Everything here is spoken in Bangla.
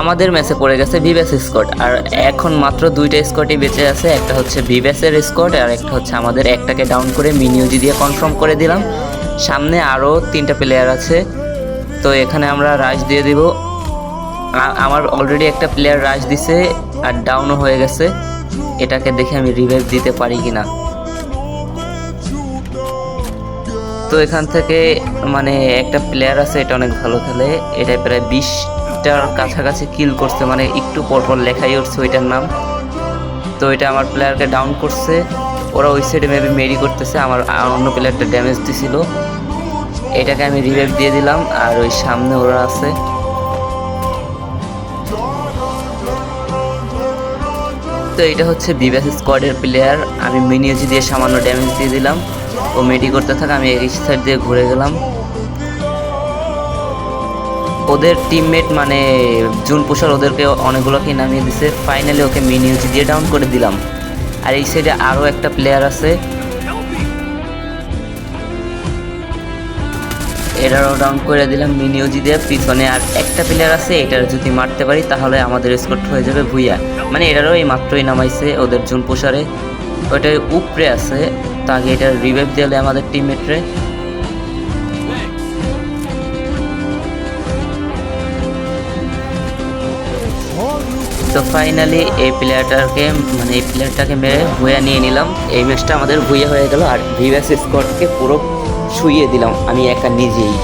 আমাদের ম্যাচে পড়ে গেছে ভিভ্যাস স্কোয়াড আর এখন মাত্র দুইটা স্কোয়াডই বেঁচে আছে, একটা হচ্ছে ভিভ্যাসের স্কোয়াড আর একটা হচ্ছে আমাদের একটাকে ডাউন করে মিনিউজি দিয়ে কনফার্ম করে দিলাম। সামনে আরও তিনটা প্লেয়ার আছে, তো এখানে আমরা রাশ দিয়ে দিব। আমার অলরেডি একটা প্লেয়ার রাশ দিছে, আর ডাউনও হয়ে গেছে। এটাকে দেখে আমি রিভাইভ দিতে পারি কিনা। তো এখান থেকে মানে একটা প্লেয়ার আছে, এটা অনেক ভালো খেলে, এটা প্রায় বিশটার কাছাকাছি কিল করছে মানে একটু পরপর লেখাই উঠছে ওইটার নাম। তো এটা আমার প্লেয়ারকে ডাউন করছে। ওরা ওই সাইডে মেবি মেরি করতেছে, আমার অন্য প্লেয়ারটা ড্যামেজ দিছিল। এটাকে আমি রিভাইভ দিয়ে দিলাম, আর ওই সামনে ওরা আছে। তো এটা হচ্ছে বিবাস স্কোয়াডের প্লেয়ার আমি মিনিয়েজি দিয়ে সামান্য ড্যামেজ দিয়ে দিলাম। ও মেডি করতে থাকে, আমি এই সাইড দিয়ে ঘুরে গেলাম। ওদের টিমমেট মানে জুন পুষার ওদেরকে অনেকগুলোকে নামিয়ে দিছে। ফাইনালি ওকে মিনিউজি দিয়ে ডাউন করে দিলাম। আর এই সাইডে আরও একটা প্লেয়ার আছে। এটারও ডাউন করে দিলাম মিনিউজি দিয়ে। পিছনে আর একটা প্লেয়ার আছে, এটার যদি মারতে পারি তাহলে আমাদের স্কোর হয়ে যাবে ভুইয়া। মানে এটারও এই মাত্রই নামাইছে ওদের জুন পোষারে। ওইটা উপরে আছে, তাকে এটার রিভাইভ দিলে আমাদের টিমমেটরে তো ফাইনালি এই প্লেয়ারটাকে মানে এই প্লেয়ারটাকে মেরে ভুয়া নিয়ে নিলাম। এই ম্যাচটা আমাদের ভুয়া হয়ে গেল আর ভিভাস স্কটকে পুরো শুইয়ে দিলাম। আমি একা নিজেই।